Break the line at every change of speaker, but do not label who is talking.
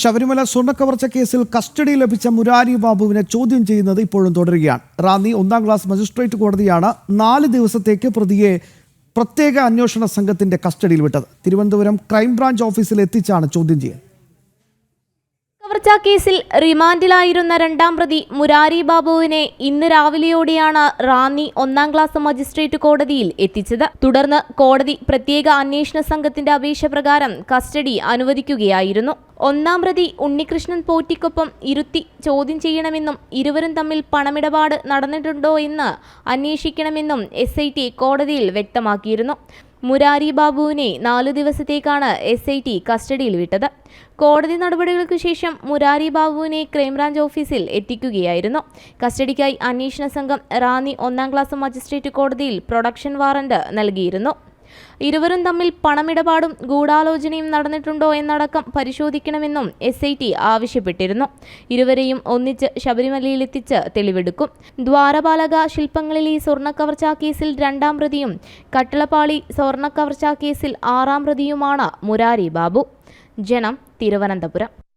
ശബരിമല സ്വർണക്കവർച്ച കേസിൽ കസ്റ്റഡി ലഭിച്ച മുരാരി ബാബുവിനെ ചോദ്യം ചെയ്യുന്നത് ഇപ്പോഴും തുടരുകയാണ്. റാന്നി ഒന്നാം ക്ലാസ് മജിസ്ട്രേറ്റ് കോടതിയാണ് നാല് ദിവസത്തേക്ക് പ്രതിയെ പ്രത്യേക അന്വേഷണ സംഘത്തിന്റെ കസ്റ്റഡിയിൽ വിട്ടത്. തിരുവനന്തപുരം ക്രൈംബ്രാഞ്ച് ഓഫീസിൽ എത്തിച്ചാണ് ചോദ്യം ചെയ്യൽ.
കവർച്ചാ കേസിൽ റിമാൻഡിലായിരുന്ന രണ്ടാം പ്രതി മുരാരി ബാബുവിനെ ഇന്ന് രാവിലെയോടെയാണ് റാന്നി ഒന്നാം ക്ലാസ് മജിസ്ട്രേറ്റ് കോടതിയിൽ എത്തിച്ചത്. തുടർന്ന് കോടതി പ്രത്യേക അന്വേഷണ സംഘത്തിന്റെ അപേക്ഷ പ്രകാരം കസ്റ്റഡി അനുവദിക്കുകയായിരുന്നു. ഒന്നാം പ്രതി ഉണ്ണികൃഷ്ണൻ പോറ്റിക്കൊപ്പം ഇരുത്തി ചോദ്യം ചെയ്യണമെന്നും ഇരുവരും തമ്മിൽ പണമിടപാട് നടന്നിട്ടുണ്ടോ എന്ന് അന്വേഷിക്കണമെന്നും എസ് കോടതിയിൽ വ്യക്തമാക്കിയിരുന്നു. മുരാരി ബാബുവിനെ നാലു ദിവസത്തേക്കാണ് എസ് ഐ ടി കസ്റ്റഡിയിൽ വിട്ടത്. കോടതി നടപടികൾക്ക് ശേഷം മുരാരി ബാബുവിനെ ക്രൈംബ്രാഞ്ച് ഓഫീസിൽ എത്തിക്കുകയായിരുന്നു. കസ്റ്റഡിക്കായി അന്വേഷണ സംഘം റാന്നി ഒന്നാം ക്ലാസ് മജിസ്ട്രേറ്റ് കോടതിയിൽ പ്രൊഡക്ഷൻ വാറന്റ് നൽകിയിരുന്നു. ഇരുവരും തമ്മിൽ പണമിടപാടും ഗൂഢാലോചനയും നടന്നിട്ടുണ്ടോ എന്നടക്കം പരിശോധിക്കണമെന്നും എസ് ആവശ്യപ്പെട്ടിരുന്നു. ഇരുവരെയും ഒന്നിച്ച് ശബരിമലയിലെത്തിച്ച് തെളിവെടുക്കും. ദ്വാരപാലക ശില്പങ്ങളിൽ ഈ സ്വർണക്കവർച്ചാ കേസിൽ രണ്ടാം പ്രതിയും കട്ടിളപ്പാളി സ്വർണക്കവർച്ചാ കേസിൽ ആറാം പ്രതിയുമാണ് മുരാരി ബാബു. ജനം തിരുവനന്തപുരം.